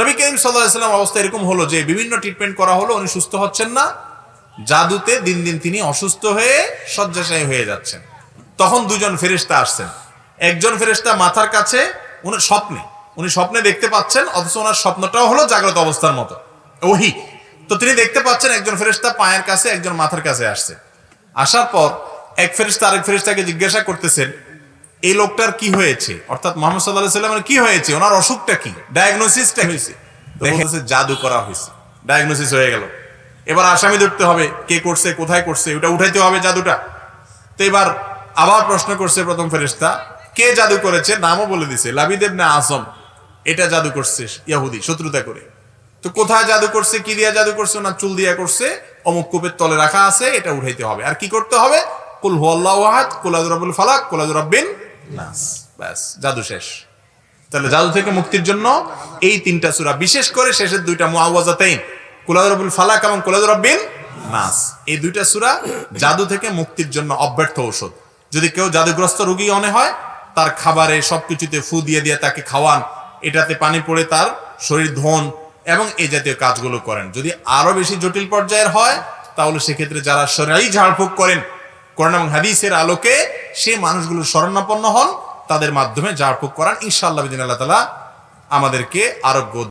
নবী করিম সাল্লাম অবস্থা এরকম হলো যে বিভিন্ন ট্রিটমেন্ট করা হলো, উনি সুস্থ হচ্ছেন না। জাদুতে দিন দিন তিনি অসুস্থ হয়ে শয্যাশায়ী হয়ে যাচ্ছেন। তখন দুজন ফেরেশতা আসছেন। একজন ফেরেশতা মাথার কাছে উনি স্বপ্নে উনি স্বপ্নে দেখতে পাচ্ছেন, অথচ ওনার স্বপ্নটাও হলো জাগ্রত অবস্থার মতো, ওহি। তো তিনি দেখতে পাচ্ছেন একজন ফেরেশতা পায়ের কাছে, একজন মাথার কাছে আসছে। আসার পর এক ফেরেশতা আরেক ফেরেশতাকে জিজ্ঞাসা করতেছেন এই লোকটার কি হয়েছে? অর্থাৎ মোহাম্মদ সাল্লাহ সাল্লামের কি হয়েছে? ওনার অসুখটা কি? ডায়াগনোসিসটা হয়েছে। বলতেছে জাদু করা হয়েছে। ডায়াগনোসিস হয়ে গেল। এবার আসামি ধরতে হবে কে করছে কোথায় করছে? ওটা উঠাইতে হবে জাদুটা। তো এবার আবার প্রশ্ন করছে প্রথম ফেরেশতা কে জাদু করেছে? নামও বলে দিছে লাবিদেব না আসম এটা জাদু করছে ইয়াহুদি শত্রুতা করে। তো কোথায় জাদু করছে কি দিয়া জাদু করছে না চুল দিয়া করছে অমুক কূপের তলে রাখা আছে এটা উঠাইতে হবে। আর কি করতে হবে? কুল হুয়াল্লাহু আহাদ কুলাদুরাবুল ফালাক কুলাদুরাব্বিন নাস ব্যাস জাদু শেষ। তাহলে জাদু থেকে মুক্তির জন্য এই তিনটা সূরা বিশেষ করে শেষের দুইটা মুআওয়াজাতাইন কুলাদুরাবুল ফালাক এবং কুলাদুরাব্বিন নাস। এই দুইটা সূরা জাদু থেকে মুক্তির জন্য অব্যর্থ ঔষধ। যদি কেউ জাদুগ্রস্ত রোগী মনে হয় তার খাবারে সবকিছুতে ফু দিয়ে দিয়ে তাকে খাওয়ান এটাতে পানি পড়ে তার শরীর ধন এবং এই জাতীয় কাজগুলো করেন। যদি আরও বেশি জটিল পর্যায়ের হয় তাহলে সেক্ষেত্রে যারা সরাই ঝাড়ফুঁক করেন কোরআন এবং হাদিসের আলোকে সে মানুষগুলো স্মরণাপন্ন হন তাদের মাধ্যমে ঝাড়ফুঁক করান ইনশাআল্লাহ আল্লাহ তালা আমাদেরকে আরোগ্য